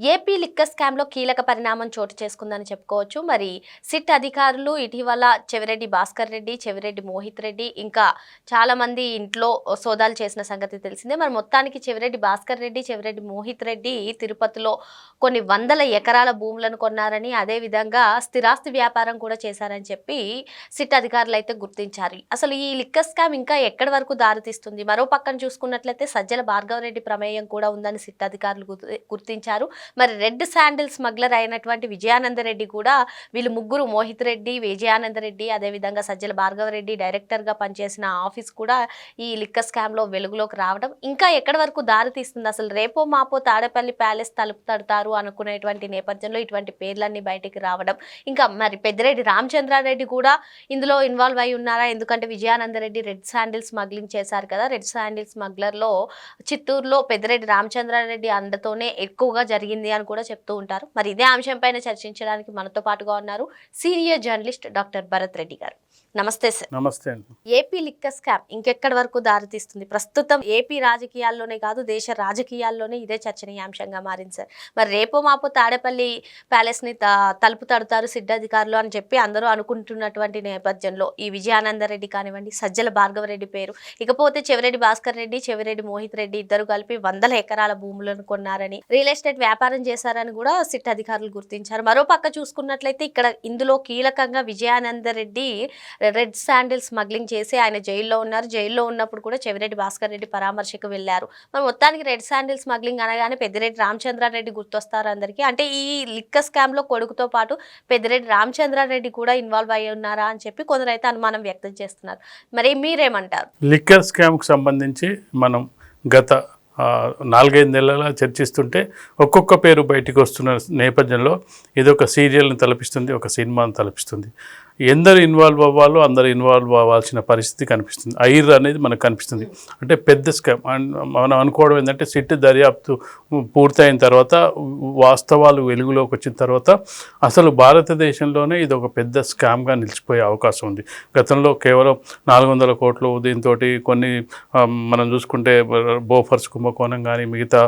AP liquor స్కామ్లో కీలక పరిణామం చోటు చేసుకుందని చెప్పుకోవచ్చు. మరి సిట్ అధికారులు ఇటీవల చెవిరెడ్డి భాస్కర్ రెడ్డి చెవిరెడ్డి మోహిత్ రెడ్డి ఇంకా చాలామంది ఇంట్లో సోదాలు చేసిన సంగతి తెలిసిందే. మరి మొత్తానికి చెవిరెడ్డి భాస్కర్ రెడ్డి చెవిరెడ్డి మోహిత్ రెడ్డి తిరుపతిలో కొన్ని వందల ఎకరాల భూములను కొన్నారని అదేవిధంగా స్థిరాస్తి వ్యాపారం కూడా చేశారని చెప్పి సిట్ అధికారులు అయితే గుర్తించారు. అసలు ఈ లిక్కర్ స్కామ్ ఇంకా ఎక్కడి వరకు దారితీస్తుంది మరో పక్కన చూసుకున్నట్లయితే సజ్జల భార్గవరెడ్డి ప్రమేయం కూడా ఉందని సిట్ అధికారులు గుర్తించారు. మరి రెడ్ శాండిల్ స్మగ్లర్ అయినటువంటి విజయానందరెడ్డి కూడా వీళ్ళు ముగ్గురు మోహిత్ రెడ్డి విజయానందరెడ్డి అదేవిధంగా సజ్జల భార్గవరెడ్డి డైరెక్టర్గా పనిచేసిన ఆఫీస్ కూడా ఈ లిక్కర్ స్కామ్లో వెలుగులోకి రావడం. ఇంకా ఎక్కడి వరకు దారి తీస్తుంది? అసలు రేపో మాపో తాడేపల్లి ప్యాలెస్ తలుపు తడతారు అనుకునేటువంటి నేపథ్యంలో ఇటువంటి పేర్లన్నీ బయటికి రావడం. ఇంకా మరి పెద్దిరెడ్డి రామచంద్రారెడ్డి కూడా ఇందులో ఇన్వాల్వ్ అయి ఉన్నారా? ఎందుకంటే విజయానందరెడ్డి రెడ్ శాండిల్ స్మగ్లింగ్ చేశారు కదా. రెడ్ శాండిల్ స్మగ్లర్లో చిత్తూరులో పెద్దిరెడ్డి రామచంద్రారెడ్డి అండతోనే ఎక్కువగా జరిగింది. అని కూడా చెప్తూ ఉంటారు. మరి ఇదే అంశంపైన చర్చించడానికి మనతో పాటుగా ఉన్నారు senior journalist doctor Bharat Reddy garu. నమస్తే సార్. నమస్తే ఏపీ లిక్కర్ స్కామ్ ఇంకెక్కడి వరకు దారితీస్తుంది? ప్రస్తుతం ఏపీ రాజకీయాల్లోనే కాదు దేశ రాజకీయాల్లోనే ఇదే చర్చనీయాంశంగా మారింది సార్. మరి రేపో మాపో తాడేపల్లి ప్యాలెస్ని త- తలుపు తడతారు సిద్ధ అధికారులు అని చెప్పి అందరూ అనుకుంటున్నటువంటి నేపథ్యంలో ఈ విజయానందరెడ్డి కానివ్వండి సజ్జల భార్గవరెడ్డి పేరు ఇకపోతే చెవిరెడ్డి భాస్కర్ రెడ్డి చెవిరెడ్డి మోహిత్ రెడ్డి ఇద్దరు కలిపి వందల ఎకరాల భూములను కొన్నారని రియల్ ఎస్టేట్ వ్యాపారం వ్యాపారం చేశారని కూడా సిట్ అధికారులు గుర్తించారు. మరో పక్క చూసుకున్నట్లయితే ఇక్కడ ఇందులో కీలకంగా Vijayananda Reddy red sandal smuggling చేసి ఆయన జైల్లో ఉన్నారు. జైల్లో ఉన్నప్పుడు కూడా చెవిరెడ్డి భాస్కర్ రెడ్డి పరామర్శకు వెళ్ళారు. మరి మొత్తానికి రెడ్ శాండిల్ స్మగ్లింగ్ అనగానే పెద్దిరెడ్డి రామచంద్రారెడ్డి గుర్తొస్తారు అందరికీ. అంటే ఈ లిక్క స్కామ్లో కొడుకుతో పాటు పెద్దిరెడ్డి రామచంద్రారెడ్డి కూడా ఇన్వాల్వ్ అయి ఉన్నారా అని చెప్పి కొందరైతే అనుమానం వ్యక్తం చేస్తున్నారు. మరి మీరేమంటారు? లిక్కర్ స్కామ్కి సంబంధించి మనం గత నాలుగైదు నెలల చర్చిస్తుంటే ఒక్కొక్క పేరు బయటికి వస్తున్న నేపథ్యంలో ఇది ఒక సీరియల్ని తలపిస్తుంది ఒక సినిమాని తలపిస్తుంది. ఎందరు ఇన్వాల్వ్ అవ్వాలో అందరు ఇన్వాల్వ్ అవ్వాల్సిన పరిస్థితి కనిపిస్తుంది. ఐర్ అనేది మనకు కనిపిస్తుంది. అంటే పెద్ద స్కామ్ అండ్ మనం అనుకోవడం ఏంటంటే సిట్ దర్యాప్తు పూర్తయిన తర్వాత వాస్తవాలు వెలుగులోకి వచ్చిన తర్వాత అసలు భారతదేశంలోనే ఇది ఒక పెద్ద స్కామ్గా నిలిచిపోయే అవకాశం ఉంది. గతంలో కేవలం నాలుగు వందల కోట్లు దీంతో కొన్ని మనం చూసుకుంటే బోఫర్స్ కుంభకోణం కానీ మిగతా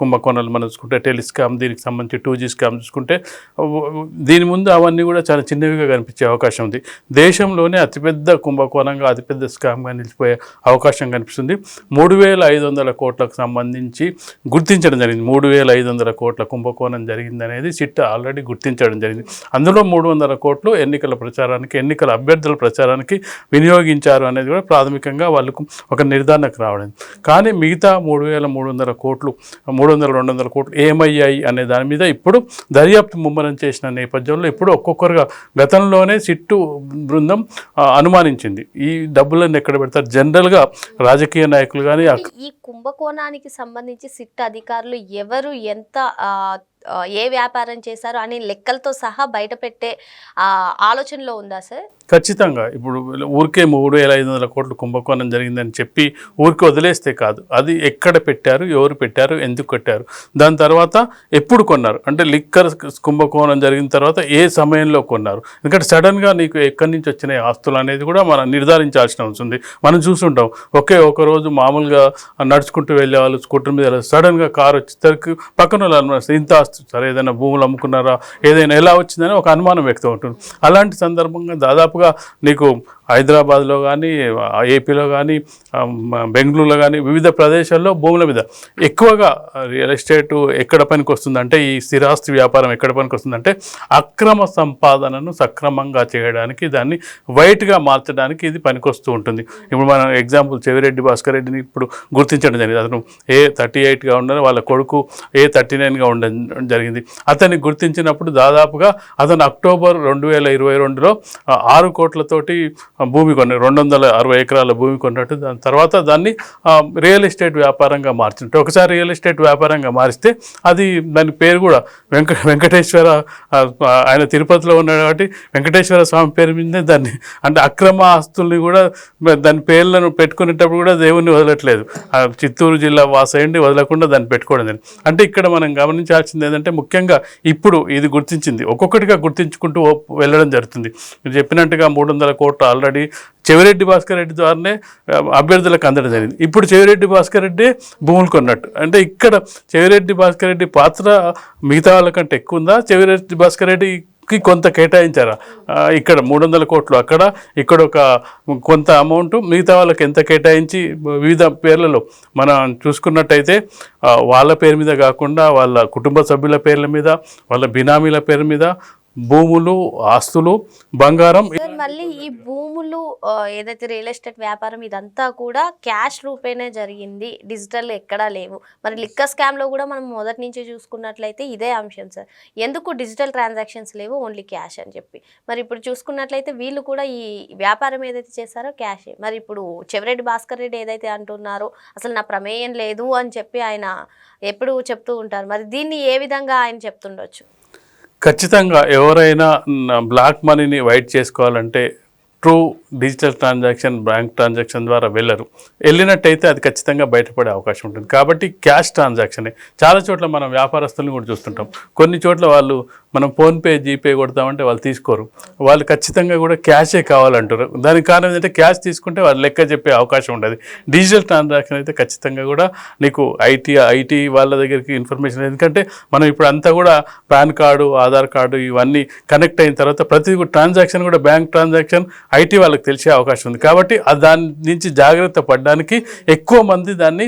కుంభకోణాలు మనం చూసుకుంటే టెలిస్కామ్ దీనికి సంబంధించి టూ జీ స్కామ్ చూసుకుంటే దీని ముందు అవన్నీ కూడా చాలా చిన్నవిగా కనిపించే అవకాశం ఉంది. దేశంలోనే అతిపెద్ద కుంభకోణంగా అతిపెద్ద స్కామ్గా నిలిచిపోయే అవకాశం కనిపిస్తుంది. మూడు వేల ఐదు వందల కోట్లకు సంబంధించి గుర్తించడం జరిగింది. మూడు వేల ఐదు వందల కోట్ల కుంభకోణం జరిగింది అనేది సిట్ ఆల్రెడీ గుర్తించడం జరిగింది. అందులో మూడు వందల కోట్లు ఎన్నికల ప్రచారానికి ఎన్నికల అభ్యర్థుల ప్రచారానికి వినియోగించారు అనేది కూడా ప్రాథమికంగా వాళ్ళకు ఒక నిర్ధారణకు రావడం. కానీ మిగతా మూడు వేల మూడు వందల కోట్లు మూడు వందల రెండు వందల కోట్లు ఏమయ్యాయి అనే దాని మీద ఇప్పుడు దర్యాప్తు ముమ్మరం చేసిన నేపథ్యంలో ఇప్పుడు ఒక్కొక్కరుగా గతంలోనే సిట్టు బృందం అనుమానించింది. ఈ డబ్బులను ఎక్కడ పెడతారు? జనరల్గా రాజకీయ నాయకులు కానీ ఈ కుంభకోణానికి సంబంధించి సిట్ అధికారులు ఎవరు ఎంత ఏ వ్యాపారం చేశారు అనే లెక్కలతో సహా బయట పెట్టే ఆలోచనలో ఉందా సార్? ఖచ్చితంగా. ఇప్పుడు ఊరికే మూడు వేల ఐదు వందల కోట్లు కుంభకోణం జరిగిందని చెప్పి ఊరికి వదిలేస్తే కాదు. అది ఎక్కడ పెట్టారు ఎవరు పెట్టారు ఎందుకు పెట్టారు దాని తర్వాత ఎప్పుడు కొన్నారు? అంటే లిక్కర్ కుంభకోణం జరిగిన తర్వాత ఏ సమయంలో కొన్నారు? ఎందుకంటే సడన్గా నీకు ఎక్కడి నుంచి వచ్చినాయి ఆస్తులు అనేది కూడా మనం నిర్ధారించాల్సిన అవసరం ఉంది. మనం చూసుంటాం. ఒకే ఒక రోజు మామూలుగా నడుచుకుంటూ వెళ్ళే వాళ్ళు స్కూటర్ మీద సడన్గా కారు వచ్చేసరికి పక్కన వాళ్ళు ఇంత ఆస్తు సరే ఏదైనా భూములు అమ్ముకున్నారా? ఏదైనా ఎలా వచ్చిందని ఒక అనుమానం వ్యక్తం అవుతుంది. అలాంటి సందర్భంగా దాదాపు దాదాపుగా నీకు హైదరాబాద్లో కానీ ఏపీలో కానీ బెంగళూరులో కానీ వివిధ ప్రదేశాల్లో భూముల మీద. ఎక్కువగా రియల్ ఎస్టేట్ ఎక్కడ పనికి వస్తుందంటే ఈ స్థిరాస్తి వ్యాపారం ఎక్కడ పనికి వస్తుందంటే అక్రమ సంపాదనను సక్రమంగా చేయడానికి దాన్ని వైట్గా మార్చడానికి ఇది పనికొస్తూ ఉంటుంది. ఇప్పుడు మనం ఎగ్జాంపుల్ చెవిరెడ్డి భాస్కర్ రెడ్డిని ఇప్పుడు గుర్తించడం జరిగింది. అతను ఏ థర్టీ ఎయిట్గా ఉండని వాళ్ళ కొడుకు ఏ థర్టీ నైన్గా ఉండడం జరిగింది. అతన్ని గుర్తించినప్పుడు దాదాపుగా అతను అక్టోబర్ రెండు వేల ఇరవై రెండులో ఆరు కోట్లతోటి భూమి కొన్న రెండు వందల అరవై ఎకరాల భూమి కొన్నట్టు దాని తర్వాత దాన్ని రియల్ ఎస్టేట్ వ్యాపారంగా మార్చినట్టు ఒకసారి రియల్ ఎస్టేట్ వ్యాపారంగా మారిస్తే అది దాని పేరు కూడా వెంక వెంకటేశ్వర ఆయన తిరుపతిలో ఉన్నాడు కాబట్టి వెంకటేశ్వర స్వామి పేరు మీదే దాన్ని అంటే అక్రమ ఆస్తుల్ని కూడా దాని పేర్లను పెట్టుకునేటప్పుడు కూడా దేవుణ్ణి వదలట్లేదు. చిత్తూరు జిల్లా వాసయండి వదలకుండా దాన్ని పెట్టుకోవడం అంటే ఇక్కడ మనం గమనించాల్సింది ఏంటంటే ముఖ్యంగా ఇప్పుడు ఇది గుర్తించింది. ఒక్కొక్కటిగా గుర్తించుకుంటూ ఓ- వెళ్ళడం జరుగుతుంది. చెప్పినట్టుగా మూడు వందల కోట్లు ఆల్రెడీ మాట్లాడి చెవిరెడ్డి భాస్కర్ రెడ్డి ద్వారానే అభ్యర్థులకు అందడం జరిగింది. ఇప్పుడు చెవిరెడ్డి భాస్కర్ రెడ్డి భూములు కొన్నట్టు. అంటే ఇక్కడ చెవిరెడ్డి భాస్కర్ రెడ్డి పాత్ర మిగతా వాళ్ళకంటే ఎక్కువ ఉందా? చెవిరెడ్డి భాస్కర్ రెడ్డికి కొంత కేటాయించారా? ఇక్కడ మూడు వందల కోట్లు అక్కడ ఇక్కడ ఒక కొంత అమౌంట్ మిగతా వాళ్ళకి ఎంత కేటాయించి వివిధ పేర్లలో మనం చూసుకున్నట్టయితే వాళ్ళ పేరు మీద కాకుండా వాళ్ళ కుటుంబ సభ్యుల పేర్ల మీద వాళ్ళ బినామీల పేరు మీద భూములు ఆస్తులు బంగారం. సార్ మళ్ళీ ఈ భూములు ఏదైతే రియల్ ఎస్టేట్ వ్యాపారం ఇదంతా కూడా క్యాష్ రూపేనే జరిగింది. డిజిటల్ ఎక్కడా లేవు. మరి లిక్కర్ స్కామ్లో కూడా మనం మొదటి నుంచి చూసుకున్నట్లయితే ఇదే అంశం సార్. ఎందుకు డిజిటల్ ట్రాన్సాక్షన్స్ లేవు? ఓన్లీ క్యాష్ అని చెప్పి. మరి ఇప్పుడు చూసుకున్నట్లయితే వీళ్ళు కూడా ఈ వ్యాపారం ఏదైతే చేశారో క్యాషే మరి ఇప్పుడు చెవిరెడ్డి భాస్కర్ రెడ్డి ఏదైతే అంటున్నారో అసలు నా ప్రమేయం లేదు అని చెప్పి ఆయన ఎప్పుడు చెప్తూ ఉంటారు. మరి దీన్ని ఏ విధంగా ఆయన చెప్తుండొచ్చు? ఖచ్చితంగా ఎవరైనా బ్లాక్ మనీని వైట్ చేసుకోవాలంటే through digital transaction bank transaction ద్వారా వెళ్ళరు. వెళ్ళినట్టయితే అది ఖచ్చితంగా బయటపడే అవకాశం ఉంటుంది. కాబట్టి క్యాష్ ట్రాన్సాక్షనే. చాలా చోట్ల మనం వ్యాపారస్తులను కూడా చూస్తుంటాం. కొన్ని చోట్ల వాళ్ళు మనం ఫోన్పే జీపే కొడతామంటే వాళ్ళు తీసుకోరు. వాళ్ళు ఖచ్చితంగా కూడా క్యాషే కావాలంటారు. దానికి కారణం ఏంటంటే క్యాష్ తీసుకుంటే వాళ్ళు లెక్క చెప్పే అవకాశం ఉండదు. డిజిటల్ ట్రాన్సాక్షన్ అయితే ఖచ్చితంగా కూడా నీకు ఐటీ ఐటీ వాళ్ళ దగ్గరికి ఇన్ఫర్మేషన్ ఎందుకంటే మనం ఇప్పుడు అంతా కూడా పాన్ కార్డు ఆధార్ కార్డు ఇవన్నీ కనెక్ట్ అయిన తర్వాత ప్రతి ట్రాన్సాక్షన్ కూడా బ్యాంక్ ట్రాన్సాక్షన్ ఐటీ వాళ్ళకి తెలిసే అవకాశం ఉంది. కాబట్టి దాని నుంచి జాగ్రత్త పడడానికి ఎక్కువ మంది దాన్ని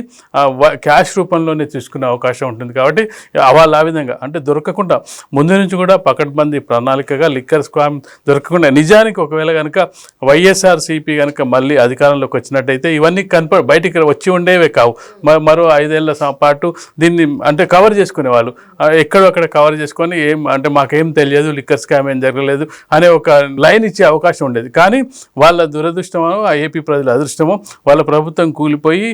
వ- క్యాష్ రూపంలోనే తీసుకునే అవకాశం ఉంటుంది. కాబట్టి ఆ, వాళ్ళు ఆ విధంగా అంటే దొరకకుండా ముందు నుంచి కూడా పకడ్బందీ ప్రణాళికగా లిక్కర్ స్కామ్ దొరకకుండా నిజానికి ఒకవేళ కనుక వైఎస్ఆర్ సిపి కనుక మళ్ళీ అధికారంలోకి వచ్చినట్టయితే ఇవన్నీ కనప బయటికి వచ్చి ఉండేవే కావు. మరో ఐదేళ్ళ పాటు దీన్ని అంటే కవర్ చేసుకునే వాళ్ళు. ఎక్కడొక్కడ కవర్ చేసుకొని ఏం అంటే మాకేం తెలియదు లిక్కర్ స్కామ్ ఏం జరగలేదు అనే ఒక లైన్ ఇచ్చే అవకాశం ఉండేది. కానీ కానీ వాళ్ళ దురదృష్టమో ఆ ఏపీ ప్రజల అదృష్టమో వాళ్ళ ప్రభుత్వం కూలిపోయి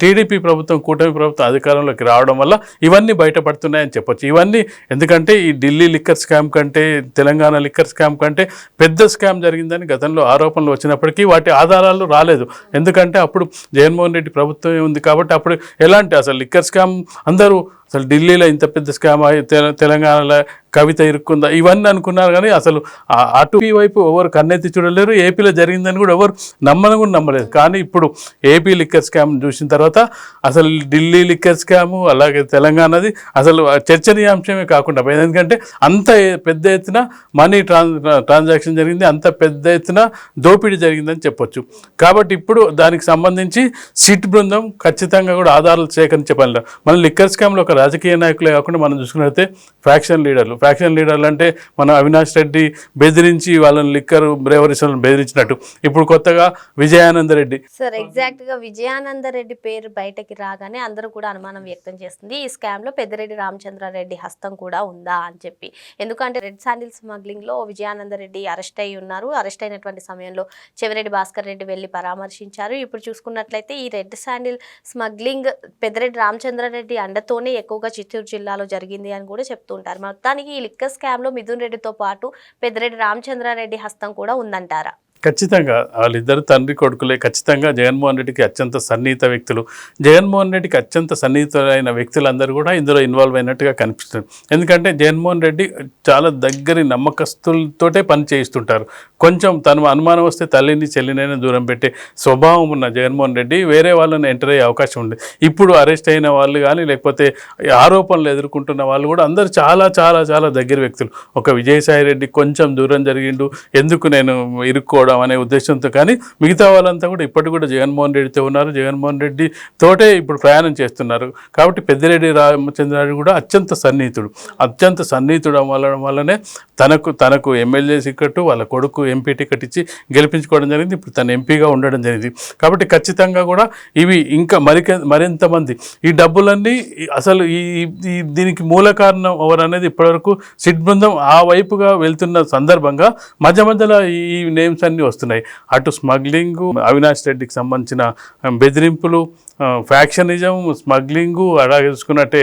టీడీపీ ప్రభుత్వం కూటమి ప్రభుత్వం అధికారంలోకి రావడం వల్ల ఇవన్నీ బయటపడుతున్నాయని చెప్పొచ్చు. ఇవన్నీ ఎందుకంటే ఈ ఢిల్లీ లిక్కర్ స్కామ్ కంటే తెలంగాణ లిక్కర్ స్కామ్ కంటే పెద్ద స్కామ్ జరిగిందని గతంలో ఆరోపణలు వచ్చినప్పటికీ వాటి ఆధారాలు రాలేదు. ఎందుకంటే అప్పుడు జగన్మోహన్ రెడ్డి ప్రభుత్వమే ఉంది కాబట్టి అప్పుడు ఎలాంటి అసలు లిక్కర్ స్కామ్ అందరూ అసలు ఢిల్లీలో ఇంత పెద్ద స్కామ్ తెలంగాణలో కవిత ఇరుక్కుందా? ఇవన్నీ అనుకున్నారు కానీ అసలు అటు ఈ వైపు ఎవరు కన్నెత్తి చూడలేరు. ఏపీలో జరిగిందని కూడా ఎవరు నమ్మని కూడా నమ్మలేదు. కానీ ఇప్పుడు ఏపీ లిక్కర్ స్కామ్ చూసిన తర్వాత అసలు ఢిల్లీ లిక్కర్ స్కాము అలాగే తెలంగాణది అసలు చర్చనీయాంశమే కాకుండా పోయింది. ఎందుకంటే అంత పెద్ద ఎత్తున మనీ ట్రాన్ ట్రాన్సాక్షన్ జరిగింది. అంత పెద్ద ఎత్తున దోపిడీ జరిగిందని చెప్పొచ్చు. కాబట్టి ఇప్పుడు దానికి సంబంధించి సిట్ బృందం ఖచ్చితంగా కూడా ఆధారాలు సేకరించే పనిలో. మన లిక్కర్ స్కామ్లో ఒక రాజకీయ నాయకులే కాకుండా మనం చూసుకున్నట్లయితే ఫ్యాక్షన్ లీడర్లు. ఫ్యాక్షన్ లీడర్లు అంటే మన అవినాష్ రెడ్డి బెదిరించి వాళ్ళని లిక్కర్ బ్రేవరీస్ బెదిరించినట్టు. ఇప్పుడు కొత్తగా విజయానంద రెడ్డి. సార్ ఎగ్జాక్ట్గా విజయానంద రెడ్డి పేరు బయటకి రాగానే అందరూ కూడా అనుమానం వ్యక్తం చేస్తుంది ఈ స్కామ్లో పెద్దిరెడ్డి రామచంద్రారెడ్డి హస్తం కూడా ఉందా అని చెప్పి. ఎందుకంటే రెడ్ శాండిల్ స్మగ్లింగ్లో విజయానంద రెడ్డి అరెస్ట్ అయి ఉన్నారు. అరెస్ట్ అయినటువంటి సమయంలో చెవిరెడ్డి భాస్కర్ రెడ్డి వెళ్ళి పరామర్శించారు. ఇప్పుడు చూసుకున్నట్లయితే ఈ red sandal smuggling Peddireddy Ramachandrareddy అండతోనే ఎక్కువగా చిత్తూరు జిల్లాలో జరిగింది అని కూడా చెప్తూ ఉంటారు. మొత్తానికి ఈ లిక్కర్ స్కామ్లో మిథున్ రెడ్డితో పాటు పెద్దిరెడ్డి రామచంద్రారెడ్డి హస్తం కూడా ఉందంటారా? ఖచ్చితంగా. వాళ్ళిద్దరు తండ్రి కొడుకులే. ఖచ్చితంగా జగన్మోహన్ రెడ్డికి అత్యంత సన్నిహిత వ్యక్తులు. జగన్మోహన్ రెడ్డికి అత్యంత సన్నిహితులైన వ్యక్తులందరూ కూడా ఇందులో ఇన్వాల్వ్ అయినట్టుగా కనిపిస్తుంది. ఎందుకంటే జగన్మోహన్ రెడ్డి చాలా దగ్గరి నమ్మకస్తులతోటే పని చేయిస్తుంటారు. కొంచెం తను అనుమానం వస్తే తల్లిని చెల్లినైనా దూరం పెట్టే స్వభావం ఉన్న జగన్మోహన్ రెడ్డి వేరే వాళ్ళని ఎంటర్ అయ్యే అవకాశం ఉంది. ఇప్పుడు అరెస్ట్ అయిన వాళ్ళు కానీ లేకపోతే ఆరోపణలు ఎదుర్కొంటున్న వాళ్ళు కూడా అందరూ చాలా చాలా చాలా దగ్గర వ్యక్తులు. ఒక విజయసాయి రెడ్డి కొంచెం దూరం జరిగిండు. ఎందుకు నేను ఇరుక్కోవడం అనే ఉద్దేశంతో కానీ మిగతా వాళ్ళంతా కూడా ఇప్పటికి కూడా జగన్మోహన్ రెడ్డితో ఉన్నారు. జగన్మోహన్ రెడ్డి తోటే ఇప్పుడు ప్రయాణం చేస్తున్నారు. కాబట్టి పెద్దిరెడ్డి రామచంద్రారెడ్డి కూడా అత్యంత సన్నిహితుడు. అత్యంత సన్నిహితుడు వల్ల వల్లనే తనకు తనకు ఎమ్మెల్యే సిక్కట్టు వాళ్ళ కొడుకు ఎంపీ టికెట్ ఇచ్చి గెలిపించుకోవడం జరిగింది. ఇప్పుడు తను ఎంపీగా ఉండడం జరిగింది. కాబట్టి ఖచ్చితంగా కూడా ఇవి ఇంకా మరిక మరింతమంది ఈ డబ్బులన్నీ అసలు ఈ దీనికి మూల కారణం ఎవరు అనేది ఇప్పటివరకు సిట్ బృందం ఆ వైపుగా వెళ్తున్న సందర్భంగా మధ్య మధ్యలో ఈ నేమ్స్ అన్నీ వస్తున్నాయి. అటు స్మగ్లింగ్ అవినాష్ రెడ్డికి సంబంధించిన బెదిరింపులు ఫ్యాక్షనిజం స్మగ్లింగు అలాగే చూసుకున్నట్టే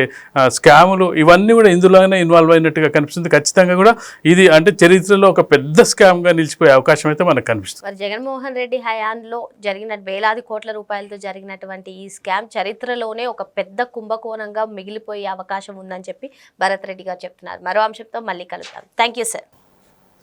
స్కాములు ఇవన్నీ కూడా ఇందులోనే ఇన్వాల్వ్ అయినట్టుగా కనిపిస్తుంది. ఖచ్చితంగా కూడా ఇది అంటే చరిత్రలో ఒక పెద్ద స్కామ్గా నిలిచిపోయే అవకాశం అయితే మనకు కనిపిస్తుంది. మరి జగన్మోహన్ రెడ్డి హయాంలో జరిగిన వేలాది కోట్ల రూపాయలతో జరిగినటువంటి ఈ స్కామ్ చరిత్రలోనే ఒక పెద్ద కుంభకోణంగా మిగిలిపోయే అవకాశం ఉందని చెప్పి భరత్ రెడ్డి గారు చెప్తున్నారు. మరో అంశంతో మళ్ళీ కలుద్దాం. Thank you sir